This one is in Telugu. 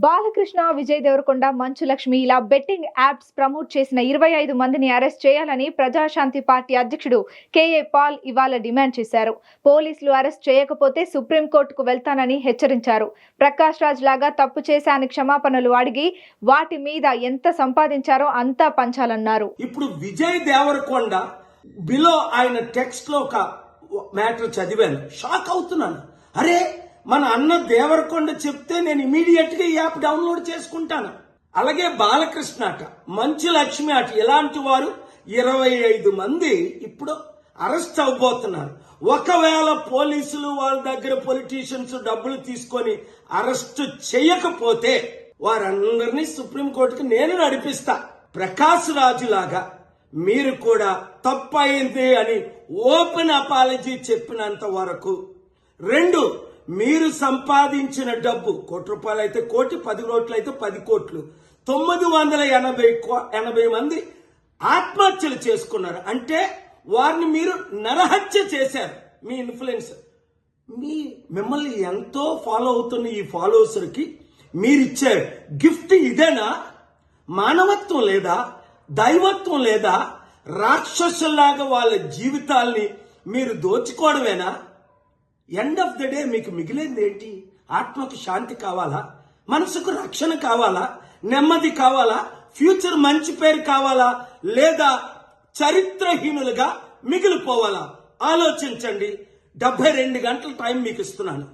బాలకృష్ణ విజయ్ దేవరకొండ మంచులక్ష్మి ఇలా బెట్టింగ్ యాప్స్ ప్రమోట్ చేసిన ఇరవై ఐదు మందిని అరెస్ట్ చేయాలని ప్రజాశాంతి పార్టీ అధ్యక్షుడు కేఏ పాల్ ఇవాళ డిమాండ్ చేశారు. పోలీసులు అరెస్ట్ చేయకపోతే సుప్రీంకోర్టుకు వెళ్తానని హెచ్చరించారు. ప్రకాష్ రాజ్ లాగా తప్పు చేశాని క్షమాపణలు అడిగి వాటి మీద ఎంత సంపాదించారో అంతా పంచాలన్నారు. ఇప్పుడు విజయ్ దేవరకొండ బిలో ఆయన టెక్స్ట్లో ఒక మ్యాటర్ చదివాను. షాక్ అవుతున్నాను. అరే మన అన్న దేవరకొండ చెప్తే నేను ఇమీడియట్గా ఈ యాప్ డౌన్లోడ్ చేసుకుంటాను. అలాగే బాలకృష్ణ అట మంచు లక్ష్మి అట ఇలాంటి వారు ఇరవై ఐదు మంది ఇప్పుడు అరెస్ట్ అవబోతున్నారు ఒకవేళ పోలీసులు వాళ్ళ దగ్గర పొలిటీషియన్స్ డబ్బులు తీసుకొని అరెస్ట్ చేయకపోతే వారందరినీ సుప్రీంకోర్టుకు నేను నడిపిస్తా. ప్రకాశ్ రాజు లాగా మీరు కూడా తప్పయింది అని ఓపెన్ అపాలజీ చెప్పినంత వరకు. రెండు మీరు సంపాదించిన డబ్బు కోటి రూపాయలు అయితే కోటి పది కోట్లు అయితే పది కోట్లు. తొమ్మిది వందల ఎనభై కో- ఎనభై మంది ఆత్మహత్యలు చేసుకున్నారు. అంటే వారిని మీరు నరహత్య చేశారు. మీ ఇన్ఫ్లుయెన్స్ మీ మిమ్మల్ని ఎంతో ఫాలో అవుతున్న ఈ ఫాలోవర్స్కి మీరిచ్చే గిఫ్ట్ ఇదేనా? మానవత్వం లేదా? దైవత్వం లేదా? రాక్షసులాగా వాళ్ళ జీవితాల్ని మీరు దోచుకోవడమేనా? ఎండ్ ఆఫ్ ద డే మీకు మిగిలింది ఏంటి? ఆత్మకు శాంతి కావాలా? మనసుకు రక్షణ కావాలా? నెమ్మది కావాలా? ఫ్యూచర్ మంచి పేరు కావాలా? లేదా చరిత్రహీనులుగా మిగిలిపోవాలా? ఆలోచించండి. డెబ్బై రెండు గంటల టైం మీకు ఇస్తున్నాను.